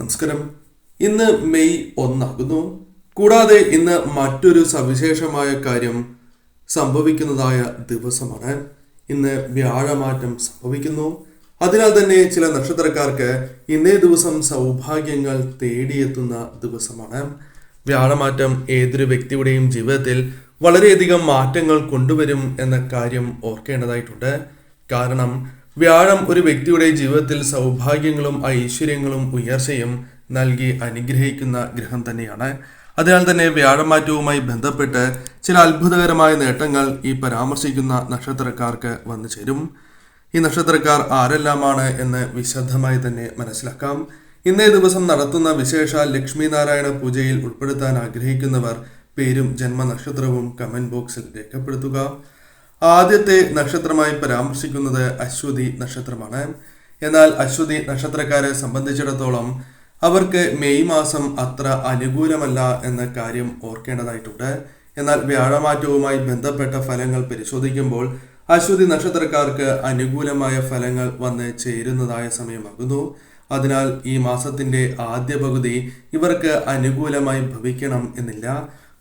നമസ്കാരം. ഇന്ന് മെയ് ഒന്നാകുന്നു. കൂടാതെ ഇന്ന് മറ്റൊരു സവിശേഷമായ കാര്യം സംഭവിക്കുന്നതായ ദിവസമാണ്. ഇന്ന് വ്യാഴമാറ്റം സംഭവിക്കുന്നു. അതിനാൽ തന്നെ ചില നക്ഷത്രക്കാർക്ക് ഇന്നേ ദിവസം സൗഭാഗ്യങ്ങൾ തേടിയെത്തുന്ന ദിവസമാണ്. വ്യാഴമാറ്റം ഏതൊരു വ്യക്തിയുടെയും ജീവിതത്തിൽ വളരെയധികം മാറ്റങ്ങൾ കൊണ്ടുവരും എന്ന കാര്യം ഓർക്കേണ്ടതായിട്ടുണ്ട്. കാരണം വ്യാഴം ഒരു വ്യക്തിയുടെ ജീവിതത്തിൽ സൗഭാഗ്യങ്ങളും ഐശ്വര്യങ്ങളും ഉയർച്ചയും നൽകി അനുഗ്രഹിക്കുന്ന ഗ്രഹം തന്നെയാണ്. അതിനാൽ തന്നെ വ്യാഴമാറ്റവുമായി ബന്ധപ്പെട്ട് ചില അത്ഭുതകരമായ നേട്ടങ്ങൾ ഈ പരാമർശിക്കുന്ന നക്ഷത്രക്കാർക്ക് വന്നു ചേരും. ഈ നക്ഷത്രക്കാർ ആരെല്ലാമാണ് എന്ന് വിശദമായി തന്നെ മനസ്സിലാക്കാം. ഇന്നേ ദിവസം നടത്തുന്ന വിശേഷ ലക്ഷ്മി നാരായണ പൂജയിൽ ഉൾപ്പെടുത്താൻ ആഗ്രഹിക്കുന്നവർ പേരും ജന്മനക്ഷത്രവും കമന്റ് ബോക്സിൽ രേഖപ്പെടുത്തുക. ആദ്യത്തെ നക്ഷത്രമായി പരാമർശിക്കുന്നത് അശ്വതി നക്ഷത്രമാണ്. എന്നാൽ അശ്വതി നക്ഷത്രക്കാരെ സംബന്ധിച്ചിടത്തോളം അവർക്ക് മെയ് മാസം അത്ര അനുകൂലമല്ല എന്ന കാര്യം ഓർക്കേണ്ടതായിട്ടുണ്ട്. എന്നാൽ വ്യാഴമാറ്റവുമായി ബന്ധപ്പെട്ട ഫലങ്ങൾ പരിശോധിക്കുമ്പോൾ അശ്വതി നക്ഷത്രക്കാർക്ക് അനുകൂലമായ ഫലങ്ങൾ വന്ന് ചേരുന്നതായ സമയമാകുന്നു. അതിനാൽ ഈ മാസത്തിന്റെ ആദ്യ പകുതി ഇവർക്ക് അനുകൂലമായി ഭവിക്കണം എന്നില്ല.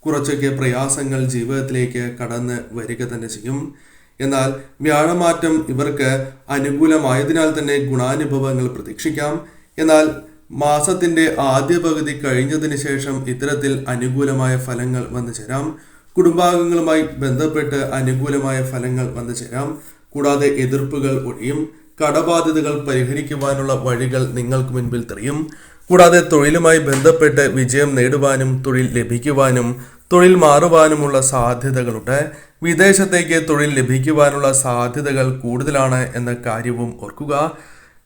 കുറച്ചൊക്കെ പ്രയാസങ്ങൾ ജീവിതത്തിലേക്ക് കടന്ന് വരിക തന്നെ ചെയ്യും. എന്നാൽ വ്യാഴമാറ്റം ഇവർക്ക് അനുകൂലമായതിനാൽ തന്നെ ഗുണാനുഭവങ്ങൾ പ്രതീക്ഷിക്കാം. എന്നാൽ മാസത്തിന്റെ ആദ്യ പകുതി കഴിഞ്ഞതിന് ശേഷം ഇത്തരത്തിൽ അനുകൂലമായ ഫലങ്ങൾ വന്നു ചേരാം. കുടുംബാംഗങ്ങളുമായി ബന്ധപ്പെട്ട് അനുകൂലമായ ഫലങ്ങൾ വന്നു ചേരാം. കൂടാതെ എതിർപ്പുകൾ ഒഴിയും. കടബാധ്യതകൾ പരിഹരിക്കുവാനുള്ള വഴികൾ നിങ്ങൾക്ക് മുൻപിൽ തെളിയും. കൂടാതെ തൊഴിലുമായി ബന്ധപ്പെട്ട് വിജയം നേടുവാനും തൊഴിൽ ലഭിക്കുവാനും തൊഴിൽ മാറുവാനുമുള്ള സാധ്യതകളുണ്ട്. വിദേശത്തേക്ക് തൊഴിൽ ലഭിക്കുവാനുള്ള സാധ്യതകൾ കൂടുതലാണ് എന്ന കാര്യവും ഓർക്കുക.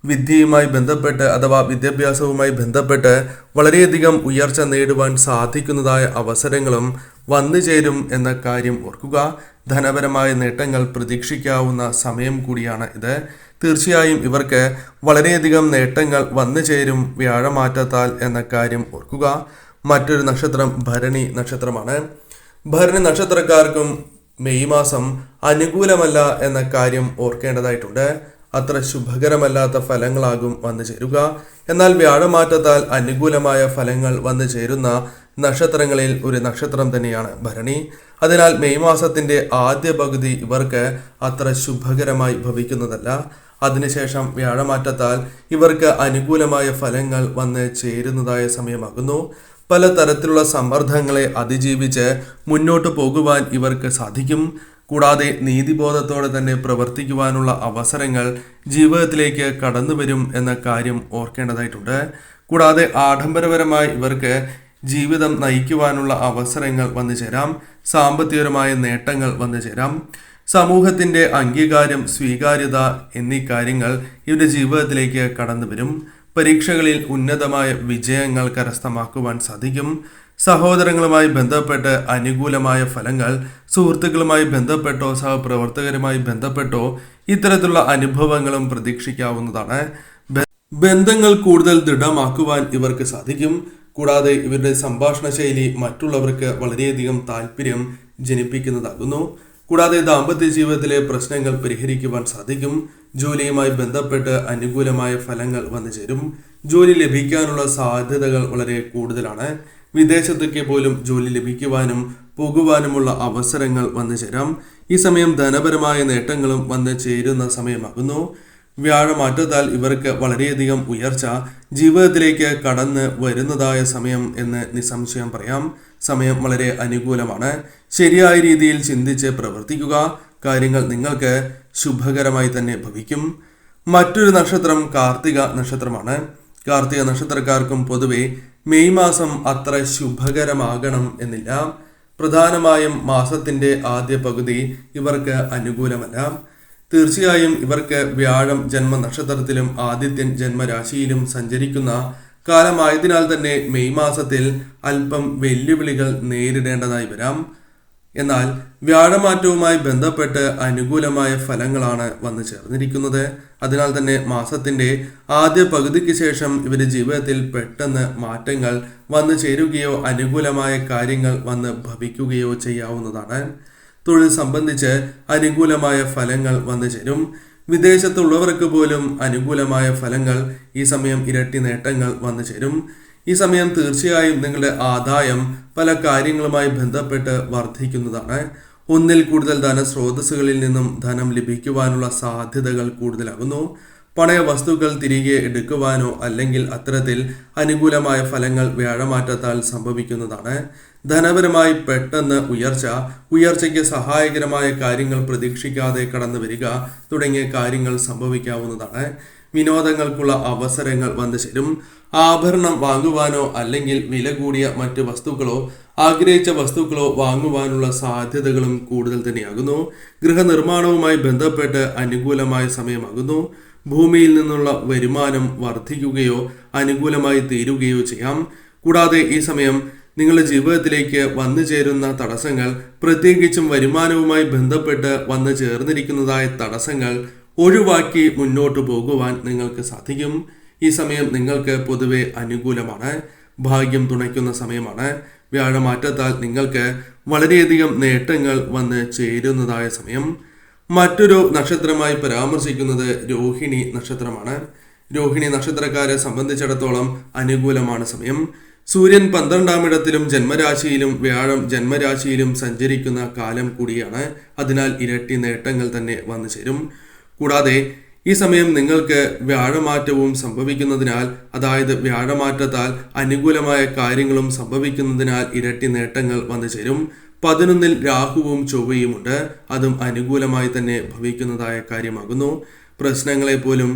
വിദ്യയുമായി ബന്ധപ്പെട്ട് അഥവാ വിദ്യാഭ്യാസവുമായി ബന്ധപ്പെട്ട് വളരെയധികം ഉയർച്ച നേടുവാൻ സാധിക്കുന്നതായ അവസരങ്ങളും വന്നു ചേരും എന്ന കാര്യം ഓർക്കുക. ധനപരമായ നേട്ടങ്ങൾ പ്രതീക്ഷിക്കാവുന്ന സമയം കൂടിയാണ് ഇത്. തീർച്ചയായും ഇവർക്ക് വളരെയധികം നേട്ടങ്ങൾ വന്നു ചേരും വ്യാഴമാറ്റത്താൽ എന്ന കാര്യം ഓർക്കുക. മറ്റൊരു നക്ഷത്രം ഭരണി നക്ഷത്രമാണ്. ഭരണി നക്ഷത്രക്കാർക്കും മെയ് മാസം അനുകൂലമല്ല എന്ന കാര്യം ഓർക്കേണ്ടതായിട്ടുണ്ട്. അത്ര ശുഭകരമല്ലാത്ത ഫലങ്ങളാകും വന്നു ചേരുക. എന്നാൽ വ്യാഴമാറ്റത്താൽ അനുകൂലമായ ഫലങ്ങൾ വന്നു ചേരുന്ന നക്ഷത്രങ്ങളിൽ ഒരു നക്ഷത്രം തന്നെയാണ് ഭരണി. അതിനാൽ മെയ് മാസത്തിന്റെ ആദ്യ പകുതി ഇവർക്ക് അത്ര ശുഭകരമായി ഭവിക്കുന്നതല്ല. അതിനുശേഷം വ്യാഴമാറ്റത്താൽ ഇവർക്ക് അനുകൂലമായ ഫലങ്ങൾ വന്ന് ചേരുന്നതായ സമയമാകുന്നു. പലതരത്തിലുള്ള സമ്മർദ്ദങ്ങളെ അതിജീവിച്ച് മുന്നോട്ട് പോകുവാൻ ഇവർക്ക് സാധിക്കും. കൂടാതെ നീതിബോധത്തോടെ തന്നെ പ്രവർത്തിക്കുവാനുള്ള അവസരങ്ങൾ ജീവിതത്തിലേക്ക് കടന്നു വരും എന്ന കാര്യം ഓർക്കേണ്ടതായിട്ടുണ്ട്. കൂടാതെ ആഡംബരപരമായി ഇവർക്ക് ജീവിതം നയിക്കുവാനുള്ള അവസരങ്ങൾ വന്നു ചേരാം. സാമ്പത്തികപരമായ നേട്ടങ്ങൾ വന്നു ചേരാം. സമൂഹത്തിന്റെ അംഗീകാരം സ്വീകാര്യത എന്നീ കാര്യങ്ങൾ ഇവരുടെ ജീവിതത്തിലേക്ക് കടന്നു വരും പരീക്ഷകളിൽ ഉന്നതമായ വിജയങ്ങൾ കരസ്ഥമാക്കുവാൻ സാധിക്കും. സഹോദരങ്ങളുമായി ബന്ധപ്പെട്ട് അനുകൂലമായ ഫലങ്ങൾ സുഹൃത്തുക്കളുമായി ബന്ധപ്പെട്ടോ സഹപ്രവർത്തകരുമായി ബന്ധപ്പെട്ടോ ഇത്തരത്തിലുള്ള അനുഭവങ്ങളും പ്രതീക്ഷിക്കാവുന്നതാണ്. ബന്ധങ്ങൾ കൂടുതൽ ദൃഢമാക്കുവാൻ ഇവർക്ക് സാധിക്കും. കൂടാതെ ഇവരുടെ സംഭാഷണ ശൈലി മറ്റുള്ളവർക്ക് വളരെയധികം താല്പര്യം ജനിപ്പിക്കുന്നതാകുന്നു. കൂടാതെ ദാമ്പത്യ ജീവിതത്തിലെ പ്രശ്നങ്ങൾ പരിഹരിക്കുവാൻ സാധിക്കും. ജോലിയുമായി ബന്ധപ്പെട്ട് അനുകൂലമായ ഫലങ്ങൾ വന്നു ചേരും. ജോലി ലഭിക്കാനുള്ള സാധ്യതകൾ വളരെ കൂടുതലാണ്. വിദേശത്തൊക്കെ പോലും ജോലി ലഭിക്കുവാനും പോകുവാനുമുള്ള അവസരങ്ങൾ വന്നു ചേരാം. ഈ സമയം ധനപരമായ നേട്ടങ്ങളും വന്നു ചേരുന്ന സമയമാകുന്നു. വ്യാഴമാറ്റത്താൽ ഇവർക്ക് വളരെയധികം ഉയർച്ച ജീവിതത്തിലേക്ക് കടന്ന് വരുന്നതായ സമയം എന്ന് നിസ്സംശയം പറയാം. സമയം വളരെ അനുകൂലമാണ്. ശരിയായ രീതിയിൽ ചിന്തിച്ച് പ്രവർത്തിക്കുക. കാര്യങ്ങൾ നിങ്ങൾക്ക് ശുഭകരമായി തന്നെ ഭവിക്കും. മറ്റൊരു നക്ഷത്രം കാർത്തിക നക്ഷത്രമാണ്. കാർത്തിക നക്ഷത്രക്കാർക്കും പൊതുവെ മെയ് മാസം അത്ര ശുഭകരമാകണം എന്നില്ല. പ്രധാനമായും മാസത്തിന്റെ ആദ്യ പകുതി ഇവർക്ക് അനുകൂലമല്ല. തീർച്ചയായും ഇവർക്ക് വ്യാഴം ജന്മ നക്ഷത്രത്തിലും ആദിത്യൻ ജന്മരാശിയിലും സഞ്ചരിക്കുന്ന കാലമായതിനാൽ തന്നെ മെയ് മാസത്തിൽ അല്പം വെല്ലുവിളികൾ നേരിടേണ്ടതായി വരാം. എന്നാൽ വ്യാഴമാറ്റവുമായി ബന്ധപ്പെട്ട് അനുകൂലമായ ഫലങ്ങളാണ് വന്നു ചേർന്നിരിക്കുന്നത്. അതിനാൽ തന്നെ മാസത്തിന്റെ ആദ്യ പകുതിക്ക് ശേഷം ഇവരുടെ ജീവിതത്തിൽ പെട്ടെന്ന് മാറ്റങ്ങൾ വന്നു ചേരുകയോ അനുകൂലമായ കാര്യങ്ങൾ വന്ന് ഭവിക്കുകയോ ചെയ്യാവുന്നതാണ്. തൊഴിൽ സംബന്ധിച്ച് അനുകൂലമായ ഫലങ്ങൾ വന്നു ചേരും. വിദേശത്തുള്ളവർക്ക് പോലും അനുകൂലമായ ഫലങ്ങൾ ഈ സമയം ഇരട്ടി നേട്ടങ്ങൾ വന്നു ചേരും. ഈ സമയം തീർച്ചയായും നിങ്ങളുടെ ആദായം പല കാര്യങ്ങളുമായി ബന്ധപ്പെട്ട് വർദ്ധിക്കുന്നതാണ്. ഒന്നിൽ കൂടുതൽ ധനസ്രോതസ്സുകളിൽ നിന്നും ധനം ലഭിക്കുവാനുള്ള സാധ്യതകൾ കൂടുതലാകുന്നു. പണയ വസ്തുക്കൾ തിരികെ എടുക്കുവാനോ അല്ലെങ്കിൽ അത്തരത്തിൽ അനുകൂലമായ ഫലങ്ങൾ വ്യാഴമാറ്റത്താൽ സംഭവിക്കുന്നതാണ്. ധനപരമായി പെട്ടെന്ന് ഉയർച്ച ഉയർച്ചയ്ക്ക് സഹായകരമായ കാര്യങ്ങൾ പ്രതീക്ഷിക്കാതെ കടന്നു വരിക തുടങ്ങിയ കാര്യങ്ങൾ സംഭവിക്കാവുന്നതാണ്. വിനോദങ്ങൾക്കുള്ള അവസരങ്ങൾ വന്നു ചേരും. ആഭരണം വാങ്ങുവാനോ അല്ലെങ്കിൽ വില കൂടിയ മറ്റ് വസ്തുക്കളോ ആഗ്രഹിച്ച വസ്തുക്കളോ വാങ്ങുവാനുള്ള സാധ്യതകളും കൂടുതൽ തന്നെയാകുന്നു. ഗൃഹനിർമ്മാണവുമായി ബന്ധപ്പെട്ട് അനുകൂലമായ സമയമാകുന്നു. ഭൂമിയിൽ നിന്നുള്ള വരുമാനം വർദ്ധിക്കുകയോ അനുകൂലമായി തീരുകയോ ചെയ്യാം. കൂടാതെ ഈ സമയം നിങ്ങളുടെ ജീവിതത്തിലേക്ക് വന്നു ചേരുന്ന തടസ്സങ്ങൾ പ്രത്യേകിച്ചും വരുമാനവുമായി ബന്ധപ്പെട്ട് വന്നു ചേർന്നിരിക്കുന്നതായ തടസ്സങ്ങൾ ഒഴിവാക്കി മുന്നോട്ട് പോകുവാൻ നിങ്ങൾക്ക് സാധിക്കും. ഈ സമയം നിങ്ങൾക്ക് പൊതുവെ അനുകൂലമാണ്. ഭാഗ്യം തുണയ്ക്കുന്ന സമയമാണ്. വ്യാഴമാറ്റത്താൽ നിങ്ങൾക്ക് വളരെയധികം നേട്ടങ്ങൾ വന്ന് ചേരുന്നതായ സമയം. മറ്റൊരു നക്ഷത്രമായി പരാമർശിക്കുന്നത് രോഹിണി നക്ഷത്രമാണ്. രോഹിണി നക്ഷത്രക്കാരെ സംബന്ധിച്ചിടത്തോളം അനുകൂലമാണ് സമയം. സൂര്യൻ പന്ത്രണ്ടാം ഇടത്തിലും ജന്മരാശിയിലും വ്യാഴം ജന്മരാശിയിലും സഞ്ചരിക്കുന്ന കാലം കൂടിയാണ്. അതിനാൽ ഇരട്ടി നേട്ടങ്ങൾ തന്നെ വന്നു ചേരും. കൂടാതെ ഈ സമയം നിങ്ങൾക്ക് വ്യാഴമാറ്റവും സംഭവിക്കുന്നതിനാൽ അതായത് വ്യാഴമാറ്റത്താൽ അനുകൂലമായ കാര്യങ്ങളും സംഭവിക്കുന്നതിനാൽ ഇരട്ടി നേട്ടങ്ങൾ വന്നു ചേരും. പതിനൊന്നിൽ രാഹുവും ചൊവ്വയുമുണ്ട്. അതും അനുകൂലമായി തന്നെ ഭവിക്കുന്നതായ കാര്യമാകുന്നു. പ്രശ്നങ്ങളെ പോലും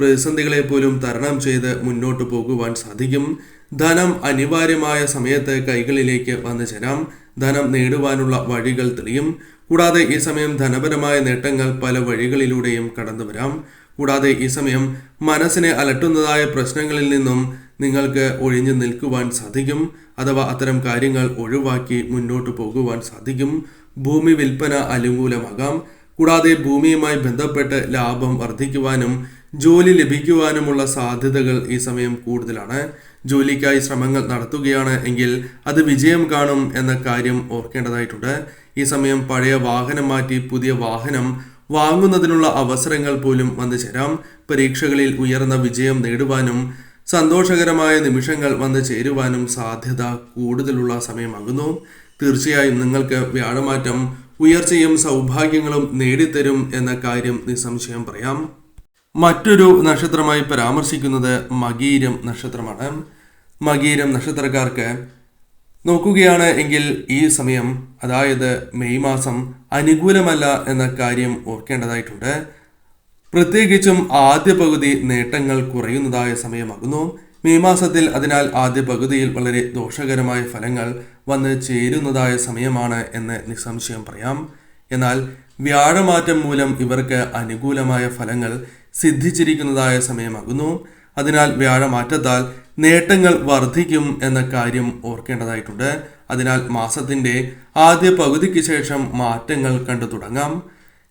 പ്രതിസന്ധികളെ പോലും തരണം ചെയ്ത് മുന്നോട്ട് പോകുവാൻ സാധിക്കും. ധനം അനിവാര്യമായ സമയത്ത് കൈകളിലേക്ക് വന്നു ചേരാം. ധനം നേടുവാനുള്ള വഴികൾ തെളിയും. കൂടാതെ ഈ സമയം ധനപരമായ നേട്ടങ്ങൾ പല വഴികളിലൂടെയും കടന്നു വരാം. കൂടാതെ ഈ സമയം മനസ്സിനെ അലട്ടുന്നതായ പ്രശ്നങ്ങളിൽ നിന്നും നിങ്ങൾക്ക് ഒഴിഞ്ഞു നിൽക്കുവാൻ സാധിക്കും. അഥവാ അത്തരം കാര്യങ്ങൾ ഒഴിവാക്കി മുന്നോട്ട് പോകുവാൻ സാധിക്കും. ഭൂമി വിൽപ്പന അനുകൂലമാകാം. കൂടാതെ ഭൂമിയുമായി ബന്ധപ്പെട്ട് ലാഭം വർദ്ധിക്കുവാനും ജോലി ലഭിക്കുവാനുമുള്ള സാധ്യതകൾ ഈ സമയം കൂടുതലാണ്. ജോലിക്കായി ശ്രമങ്ങൾ നടത്തുകയാണ് എങ്കിൽ അത് വിജയം കാണും എന്ന കാര്യം ഓർക്കേണ്ടതായിട്ടുണ്ട്. ഈ സമയം പഴയ വാഹനം മാറ്റി പുതിയ വാഹനം വാങ്ങുന്നതിനുള്ള അവസരങ്ങൾ പോലും വന്നു ചേരാം. പരീക്ഷകളിൽ ഉയർന്ന വിജയം നേടുവാനും സന്തോഷകരമായ നിമിഷങ്ങൾ വന്നു ചേരുവാനും സാധ്യത കൂടുതലുള്ള സമയമാകുന്നു. തീർച്ചയായും നിങ്ങൾക്ക് വ്യാഴമാറ്റം ഉയർച്ചയും സൗഭാഗ്യങ്ങളും നേടിത്തരും എന്ന കാര്യം നിസ്സംശയം പറയാം. മറ്റൊരു നക്ഷത്രമായി പരാമർശിക്കുന്നത് മകീരം നക്ഷത്രമാണ്. മകീരം നക്ഷത്രക്കാർക്ക് നോക്കുകയാണ് എങ്കിൽ ഈ സമയം അതായത് മെയ് മാസം അനുകൂലമല്ല എന്ന കാര്യം ഓർക്കേണ്ടതായിട്ടുണ്ട്. പ്രത്യേകിച്ചും ആദ്യ പകുതി നേട്ടങ്ങൾ കുറയുന്നതായ സമയമാകുന്നു. മെയ് മാസത്തിൽ അതിനാൽ ആദ്യ പകുതിയിൽ വളരെ ദോഷകരമായ ഫലങ്ങൾ വന്ന് ചേരുന്നതായ സമയമാണ് എന്ന് നിസ്സംശയം പറയാം. എന്നാൽ വ്യാഴമാറ്റം മൂലം ഇവർക്ക് അനുകൂലമായ ഫലങ്ങൾ സിദ്ധിച്ചിരിക്കുന്നതായ സമയമാകുന്നു. അതിനാൽ വ്യാഴമാറ്റത്താൽ നേട്ടങ്ങൾ വർദ്ധിക്കും എന്ന കാര്യം ഓർക്കേണ്ടതായിട്ടുണ്ട്. അതിനാൽ മാസത്തിന്റെ ആദ്യ പകുതിക്ക് ശേഷം മാറ്റങ്ങൾ കണ്ടു തുടങ്ങാം.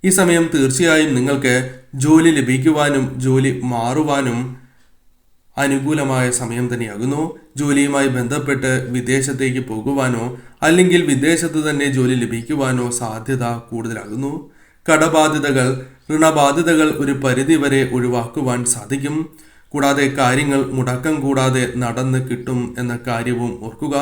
ഈ സമയം തീർച്ചയായും നിങ്ങൾക്ക് ജോലി ലഭിക്കുവാനും ജോലി മാറുവാനും അനുകൂലമായ സമയം തന്നെയാകുന്നു. ജോലിയുമായി ബന്ധപ്പെട്ട് വിദേശത്തേക്ക് പോകുവാനോ അല്ലെങ്കിൽ വിദേശത്ത് തന്നെ ജോലി ലഭിക്കുവാനോ സാധ്യത കൂടുതലാകുന്നു. കടബാധ്യതകൾ ഋണബാധ്യതകൾ ഒരു പരിധിവരെ ഒഴിവാക്കുവാൻ സാധിക്കും. കൂടാതെ കാര്യങ്ങൾ മുടക്കം കൂടാതെ നടന്ന് കിട്ടും എന്ന കാര്യവും ഓർക്കുക.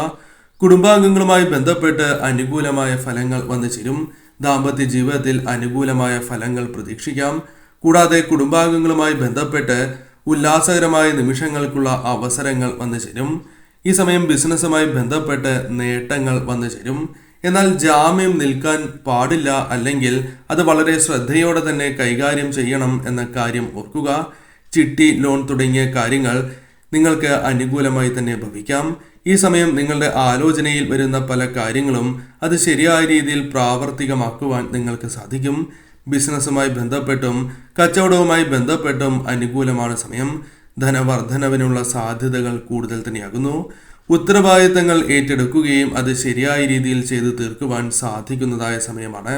കുടുംബാംഗങ്ങളുമായി ബന്ധപ്പെട്ട് അനുകൂലമായ ഫലങ്ങൾ വന്നു ചേരും. ദാമ്പത്യ ജീവിതത്തിൽ അനുകൂലമായ ഫലങ്ങൾ പ്രതീക്ഷിക്കാം. കൂടാതെ കുടുംബാംഗങ്ങളുമായി ബന്ധപ്പെട്ട് ഉല്ലാസകരമായ നിമിഷങ്ങൾക്കുള്ള അവസരങ്ങൾ വന്നു ചേരും. ഈ സമയം ബിസിനസ്സുമായി ബന്ധപ്പെട്ട് നേട്ടങ്ങൾ വന്നു ചേരും. എന്നാൽ ജാമ്യം നിൽക്കാൻ പാടില്ല അല്ലെങ്കിൽ അത് വളരെ ശ്രദ്ധയോടെ തന്നെ കൈകാര്യം ചെയ്യണം എന്ന കാര്യം ഓർക്കുക. ചിട്ടി ലോൺ തുടങ്ങിയ കാര്യങ്ങൾ നിങ്ങൾക്ക് അനുകൂലമായി തന്നെ ഭവിക്കാം. ഈ സമയം നിങ്ങളുടെ ആലോചനയിൽ വരുന്ന പല കാര്യങ്ങളും അത് ശരിയായ രീതിയിൽ പ്രാവർത്തികമാക്കുവാൻ നിങ്ങൾക്ക് സാധിക്കും. ബിസിനസ്സുമായി ബന്ധപ്പെട്ടും കച്ചവടവുമായി ബന്ധപ്പെട്ടും അനുകൂലമാണ് സമയം. ധനവർദ്ധനവിനുള്ള സാധ്യതകൾ കൂടുതൽ തന്നെയാകുന്നു. ഉത്തരവാദിത്തങ്ങൾ ഏറ്റെടുക്കുകയും അത് ശരിയായ രീതിയിൽ ചെയ്തു തീർക്കുവാൻ സാധിക്കുന്നതായ സമയമാണ്.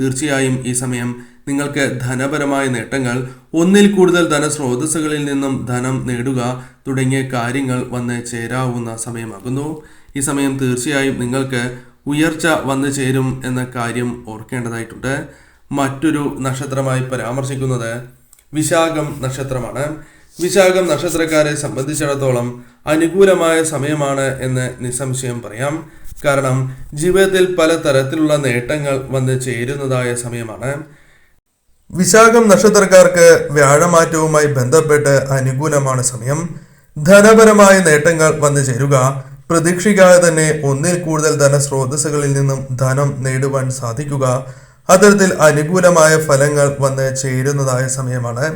തീർച്ചയായും ഈ സമയം നിങ്ങൾക്ക് ധനപരമായ നേട്ടങ്ങൾ ഒന്നിൽ കൂടുതൽ ധനസ്രോതസ്സുകളിൽ നിന്നും ധനം നേടുക തുടങ്ങിയ കാര്യങ്ങൾ വന്ന് ചേരാവുന്ന സമയമാകുന്നു. ഈ സമയം തീർച്ചയായും നിങ്ങൾക്ക് ഉയർച്ച വന്നു ചേരും എന്ന കാര്യം ഓർക്കേണ്ടതായിട്ടുണ്ട്. മറ്റൊരു നക്ഷത്രമായി പരാമർശിക്കുന്നത് വിശാഖം നക്ഷത്രമാണ്. വിശാഖം നക്ഷത്രക്കാരെ സംബന്ധിച്ചിടത്തോളം അനുകൂലമായ സമയമാണ് എന്ന് നിസ്സംശയം പറയാം. കാരണം ജീവിതത്തിൽ പല തരത്തിലുള്ള നേട്ടങ്ങൾ വന്ന് ചേരുന്നതായ സമയമാണ്. വിശാഖം നക്ഷത്രക്കാർക്ക് വ്യാഴമാറ്റവുമായി ബന്ധപ്പെട്ട് അനുകൂലമാണ് സമയം. ധനപരമായ നേട്ടങ്ങൾ വന്നു ചേരുക. പ്രതീക്ഷിക്കാതെ തന്നെ ഒന്നിൽ കൂടുതൽ ധനസ്രോതസ്സുകളിൽ നിന്നും ധനം നേടുവാൻ സാധിക്കുക. അത്തരത്തിൽ അനുകൂലമായ ഫലങ്ങൾ വന്ന് ചേരുന്നതായ സമയമാണ്.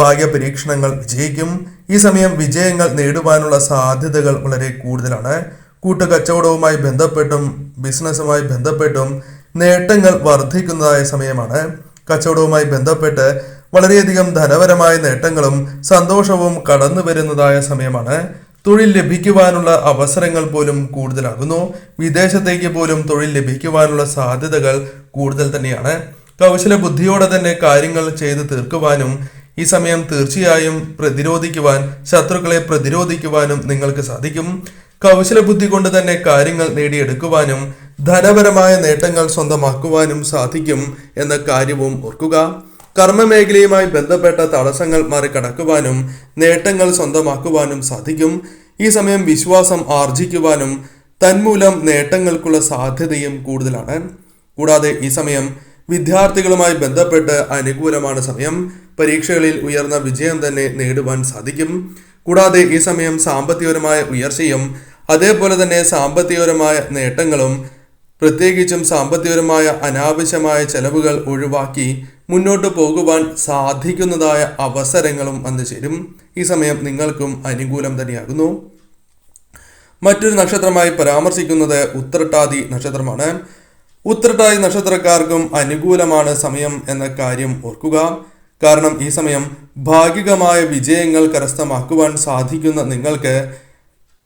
ഭാഗ്യപരീക്ഷണങ്ങൾ വിജയിക്കും. ഈ സമയം വിജയങ്ങൾ നേടുവാനുള്ള സാധ്യതകൾ വളരെ കൂടുതലാണ്. കൂട്ടുകച്ചവടവുമായി ബന്ധപ്പെട്ടും ബിസിനസ്സുമായി ബന്ധപ്പെട്ടും നേട്ടങ്ങൾ വർദ്ധിക്കുന്നതായ സമയമാണ്. കച്ചവടവുമായി ബന്ധപ്പെട്ട് വളരെയധികം ധനപരമായ നേട്ടങ്ങളും സന്തോഷവും കടന്നു വരുന്നതായ സമയമാണ്. തൊഴിൽ ലഭിക്കുവാനുള്ള അവസരങ്ങൾ പോലും കൂടുതലാകുന്നു. വിദേശത്തേക്ക് പോലും തൊഴിൽ ലഭിക്കുവാനുള്ള സാധ്യതകൾ കൂടുതൽ തന്നെയാണ്. കൗശല ബുദ്ധിയോടെ തന്നെ കാര്യങ്ങൾ ചെയ്തു തീർക്കുവാനും ഈ സമയം തീർച്ചയായും പ്രതിരോധിക്കുവാൻ ശത്രുക്കളെ പ്രതിരോധിക്കുവാനും നിങ്ങൾക്ക് സാധിക്കും. കൗശല ബുദ്ധി കൊണ്ട് തന്നെ കാര്യങ്ങൾ നേടിയെടുക്കുവാനും ധനപരമായ നേട്ടങ്ങൾ സ്വന്തമാക്കുവാനും സാധിക്കും എന്ന കാര്യവും ഓർക്കുക. കർമ്മമേഖലയുമായി ബന്ധപ്പെട്ട തടസ്സങ്ങൾ മറികടക്കുവാനും നേട്ടങ്ങൾ സ്വന്തമാക്കുവാനും സാധിക്കും. ഈ സമയം വിശ്വാസം ആർജിക്കുവാനും തന്മൂലം നേട്ടങ്ങൾക്കുള്ള സാധ്യതയും കൂടുതലാണ്. കൂടാതെ ഈ സമയം വിദ്യാർത്ഥികളുമായി ബന്ധപ്പെട്ട് അനുകൂലമാണ് സമയം. പരീക്ഷകളിൽ ഉയർന്ന വിജയം തന്നെ നേടുവാൻ സാധിക്കും. കൂടാതെ ഈ സമയം സാമ്പത്തികപരമായ ഉയർച്ചയും അതേപോലെ തന്നെ സാമ്പത്തികപരമായ നേട്ടങ്ങളും പ്രത്യേകിച്ചും സാമ്പത്തികപരമായ അനാവശ്യമായ ചെലവുകൾ ഒഴിവാക്കി മുന്നോട്ട് പോകുവാൻ സാധിക്കുന്നതായ അവസരങ്ങളും വന്നു ചേരും. ഈ സമയം നിങ്ങൾക്കും അനുകൂലം തന്നെയാകുന്നു. മറ്റൊരു നക്ഷത്രമായി പരാമർശിക്കുന്നത് ഉത്രട്ടാതി നക്ഷത്രമാണ്. ഉത്രട്ടാതി നക്ഷത്രക്കാർക്കും അനുകൂലമാണ് സമയം എന്ന കാര്യം ഓർക്കുക. കാരണം ഈ സമയം ഭാഗികമായ വിജയങ്ങൾ കരസ്ഥമാക്കുവാൻ സാധിക്കുന്ന നിങ്ങൾക്ക്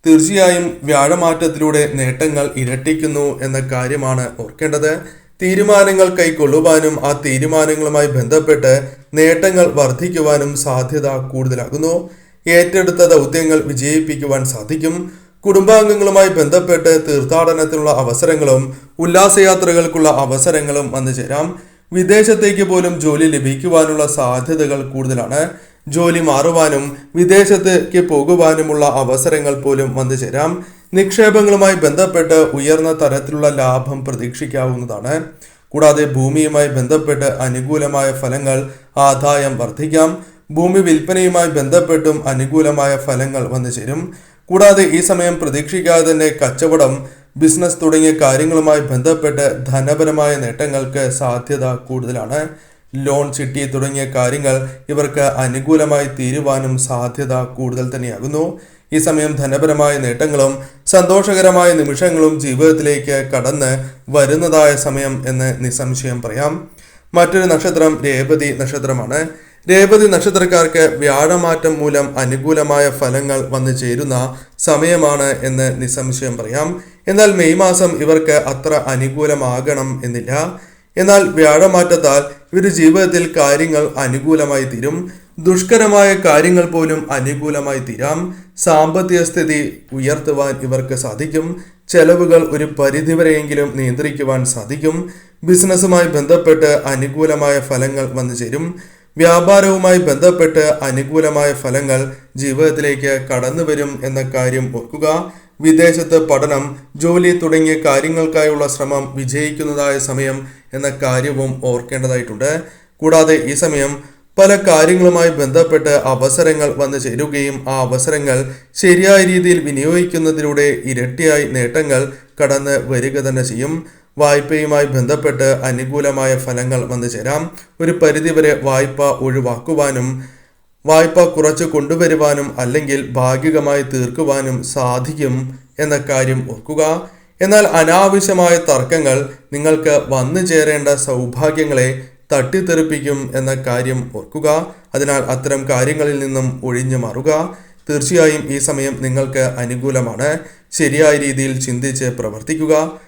തീർച്ചയായും വ്യാഴമാറ്റത്തിലൂടെ നേട്ടങ്ങൾ ഇരട്ടിക്കുന്നു എന്ന കാര്യമാണ് ഓർക്കേണ്ടത്. തീരുമാനങ്ങൾ കൈക്കൊള്ളുവാനും ആ തീരുമാനങ്ങളുമായി ബന്ധപ്പെട്ട് നേട്ടങ്ങൾ വർദ്ധിക്കുവാനും സാധ്യത കൂടുതലാകുന്നു. ഏറ്റെടുത്ത ദൗത്യങ്ങൾ വിജയിപ്പിക്കുവാൻ സാധിക്കും. കുടുംബാംഗങ്ങളുമായി ബന്ധപ്പെട്ട് തീർത്ഥാടനത്തിനുള്ള അവസരങ്ങളും ഉല്ലാസയാത്രകൾക്കുള്ള അവസരങ്ങളും വന്നു ചേരാം വിദേശത്തേക്ക് പോലും ജോലി ലഭിക്കുവാനുള്ള സാധ്യതകൾ കൂടുതലാണ്. ജോലി മാറുവാനും വിദേശത്തേക്ക് പോകുവാനുമുള്ള അവസരങ്ങൾ പോലും വന്നു ചേരാം. നിക്ഷേപങ്ങളുമായി ബന്ധപ്പെട്ട് ഉയർന്ന തരത്തിലുള്ള ലാഭം പ്രതീക്ഷിക്കാവുന്നതാണ്. കൂടാതെ ഭൂമിയുമായി ബന്ധപ്പെട്ട് അനുകൂലമായ ഫലങ്ങൾ ആദായം വർദ്ധിക്കാം. ഭൂമി വിൽപ്പനയുമായി ബന്ധപ്പെട്ടും അനുകൂലമായ ഫലങ്ങൾ വന്നു ചേരും. കൂടാതെ ഈ സമയം പ്രതീക്ഷിക്കാതെ തന്നെ കച്ചവടം ബിസിനസ് തുടങ്ങിയ കാര്യങ്ങളുമായി ബന്ധപ്പെട്ട് ധനപരമായ നേട്ടങ്ങൾക്ക് സാധ്യത കൂടുതലാണ്. ലോൺ ചിട്ടി തുടങ്ങിയ കാര്യങ്ങൾ ഇവർക്ക് അനുകൂലമായി തീരുവാനും സാധ്യത കൂടുതൽ തന്നെയാകുന്നു. ഈ സമയം ധനപരമായ നേട്ടങ്ങളും സന്തോഷകരമായ നിമിഷങ്ങളും ജീവിതത്തിലേക്ക് കടന്ന് വരുന്നതായ സമയം എന്ന് നിസ്സംശയം പറയാം. മറ്റൊരു നക്ഷത്രം രേവതി നക്ഷത്രമാണ്. രേവതി നക്ഷത്രക്കാർക്ക് വ്യാഴമാറ്റം മൂലം അനുകൂലമായ ഫലങ്ങൾ വന്നു ചേരുന്ന സമയമാണ് എന്ന് നിസ്സംശയം പറയാം. എന്നാൽ മെയ് മാസം ഇവർക്ക് അത്ര അനുകൂലമാകണം എന്നില്ല. എന്നാൽ വ്യാഴമാറ്റത്താൽ ഇവരുടെ ജീവിതത്തിൽ കാര്യങ്ങൾ അനുകൂലമായി തീരും. ദുഷ്കരമായ കാര്യങ്ങൾ പോലും അനുകൂലമായി തീരാം. സാമ്പത്തിക സ്ഥിതി ഉയർത്തുവാൻ ഇവർക്ക് സാധിക്കും. ചെലവുകൾ ഒരു പരിധിവരെയെങ്കിലും നിയന്ത്രിക്കുവാൻ സാധിക്കും. ബിസിനസ്സുമായി ബന്ധപ്പെട്ട് അനുകൂലമായ ഫലങ്ങൾ വന്നു ചേരും. വ്യാപാരവുമായി ബന്ധപ്പെട്ട് അനുകൂലമായ ഫലങ്ങൾ ജീവിതത്തിലേക്ക് കടന്നു വരും എന്ന കാര്യം ഓർക്കുക. വിദേശത്ത് പഠനം ജോലി തുടങ്ങിയ കാര്യങ്ങൾക്കായുള്ള ശ്രമം വിജയിക്കുന്നതായ സമയം എന്ന കാര്യവും ഓർക്കേണ്ടതായിട്ടുണ്ട്. കൂടാതെ ഈ സമയം പല കാര്യങ്ങളുമായി ബന്ധപ്പെട്ട് അവസരങ്ങൾ വന്നു ചേരുകയും ആ അവസരങ്ങൾ ശരിയായ രീതിയിൽ വിനിയോഗിക്കുന്നതിലൂടെ ഇരട്ടിയായി നേട്ടങ്ങൾ കടന്ന് വരിക തന്നെ ചെയ്യും. വായ്പയുമായി ബന്ധപ്പെട്ട് അനുകൂലമായ ഫലങ്ങൾ വന്നു ചേരാം. ഒരു പരിധിവരെ വായ്പ ഒഴിവാക്കുവാനും വായ്പ കുറച്ച് കൊണ്ടുവരുവാനും അല്ലെങ്കിൽ ഭാഗികമായി തീർക്കുവാനും സാധിക്കും എന്ന കാര്യം ഓർക്കുക. എന്നാൽ അനാവശ്യമായ തർക്കങ്ങൾ നിങ്ങൾക്ക് വന്നു ചേരേണ്ട സൗഭാഗ്യങ്ങളെ തട്ടിത്തെറിപ്പിക്കും എന്ന കാര്യം ഓർക്കുക. അതിനാൽ അത്തരം കാര്യങ്ങളിൽ നിന്നും ഒഴിഞ്ഞു മാറുക. തീർച്ചയായും ഈ സമയം നിങ്ങൾക്ക് അനുകൂലമാണ്. ശരിയായ രീതിയിൽ ചിന്തിച്ച് പ്രവർത്തിക്കുക.